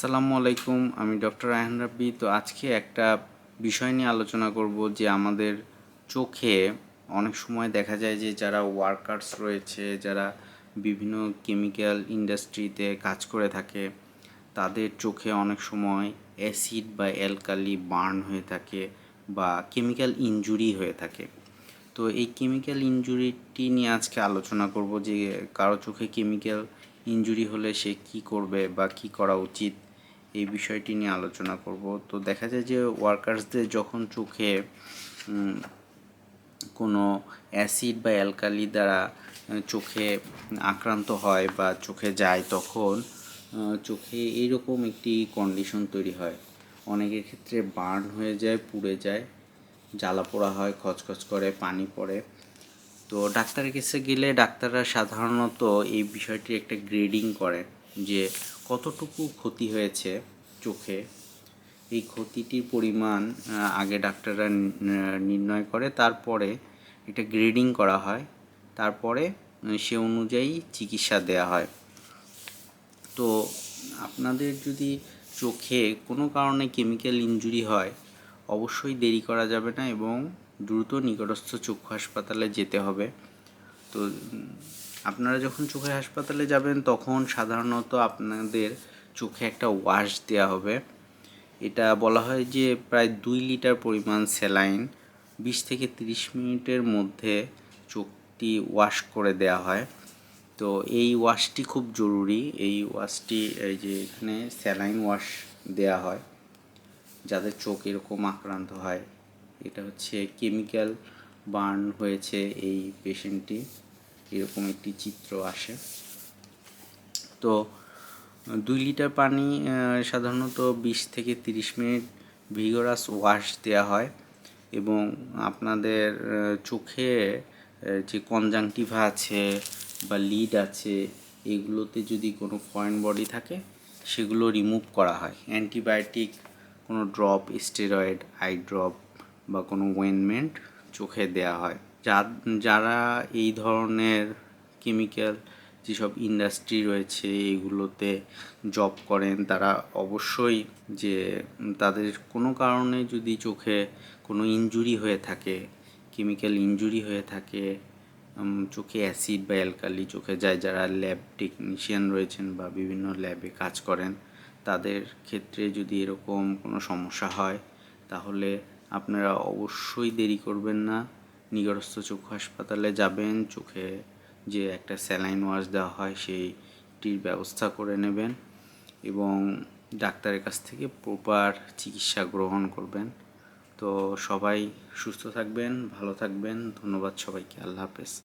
আসসালামু আলাইকুম, আমি ডক্টর রায়হান রাব্বি। তো আজকে একটা বিষয় নিয়ে আলোচনা করব যে আমাদের চোখে অনেক সময় দেখা যায় যে যারা ওয়ার্কার্স রয়েছে, যারা বিভিন্ন কেমিক্যাল ইন্ডাস্ট্রিতে কাজ করে থাকে, তাদের চোখে অনেক সময় অ্যাসিড বা অ্যালকালি বার্ন হয়ে থাকে বা কেমিক্যাল ইনজুরি হয়ে থাকে। তো এই কেমিক্যাল ইনজুরিটি নিয়ে আজকে আলোচনা করব যে কারও চোখে কেমিক্যাল ইনজুরি হলে সে কি করবে বা কি করা উচিত। এই বিষয়টি নিয়ে আলোচনা করব। তো দেখা যায় যে ওয়ার্কার্সদের যখন চোখে কোনো অ্যাসিড বা অ্যালকালি দ্বারা চোখে আক্রান্ত হয় বা চোখে যায় তখন চোখে এইরকম একটি কন্ডিশন তৈরি হয়। অনেকের ক্ষেত্রে বার্ন হয়ে যায়, পুড়ে যায়, জ্বালা পোড়া হয়, খচখচ করে, পানি পড়ে। তো ডাক্তারের কাছে গেলে ডাক্তাররা সাধারণত এই বিষয়টির একটা গ্রেডিং করে। যে কতটুকু ক্ষতি হয়েছে চোখে, এই ক্ষতিটির পরিমাণ আগে ডাক্তাররা নির্ণয় করে, তারপরে এটা গ্রেডিং করা হয়, তারপরে সে অনুযায়ী চিকিৎসা দেওয়া হয়। তো আপনাদের যদি চোখে কোনো কারণে কেমিক্যাল ইনজুরি হয়, অবশ্যই দেরি করা যাবে না এবং দ্রুত নিকটস্থ চক্ষু হাসপাতালে যেতে হবে। তো আপনারা যখন চোখের হাসপাতালে যাবেন, তখন সাধারণত আপনাদের চোখে একটা ওয়াশ দেওয়া হবে। এটা বলা হয় যে প্রায় দুই লিটার পরিমাণ স্যালাইন বিশ থেকে তিরিশ মিনিটের মধ্যে চোখটি ওয়াশ করে দেওয়া হয়। তো এই ওয়াশটি খুব জরুরি। এই ওয়াশটি এই যে এখানে স্যালাইন ওয়াশ দেওয়া হয় যাদের চোখ এরকম আক্রান্ত হয়। এটা হচ্ছে কেমিক্যাল বার্ন হয়েছে এই পেশেন্টটি এরকম একটি চিত্র আসে। তো দুই লিটার পানি সাধারণত বিশ থেকে তিরিশ মিনিট ভিগরাস ওয়াশ দেওয়া হয় এবং আপনাদের চোখে যে কনজাংটিভা আছে বা লিড আছে, এগুলোতে যদি কোনো ফরেন বডি থাকে, সেগুলো রিমুভ করা হয়। অ্যান্টিবায়োটিক কোনো ড্রপ স্টেরয়েড আই ড্রপ বা কোনো ওয়েনমেন্ট চোখে দেওয়া হয়। যা, যারা এই ধরনের কেমিক্যাল যেসব ইন্ডাস্ট্রি রয়েছে, এগুলোতে জব করেন, তারা অবশ্যই যে, তাদের কোনো কারণে যদি চোখে কোনো ইনজুরি হয়ে থাকে কেমিক্যাল ইনজুরি হয়ে থাকে চোখে অ্যাসিড বা অ্যালকালি চোখে যায় যারা ল্যাব টেকনিশিয়ান রয়েছেন বা বিভিন্ন ল্যাবে কাজ করেন, তাদের ক্ষেত্রে যদি এরকম কোনো সমস্যা হয়, তাহলে আপনারা অবশ্যই দেরি করবেন না। নিকটস্থ চোখ হাসপাতালে যাবেন, চোখে যে একটা স্যালাইন ওয়াশ দেওয়া হয় সেইটির ব্যবস্থা করে নেবেন এবং ডাক্তারের কাছ থেকে প্রপার চিকিৎসা গ্রহণ করবেন। তো সবাই সুস্থ থাকবেন, ভালো থাকবেন, ধন্যবাদ সবাইকে, আল্লাহ হাফেজ।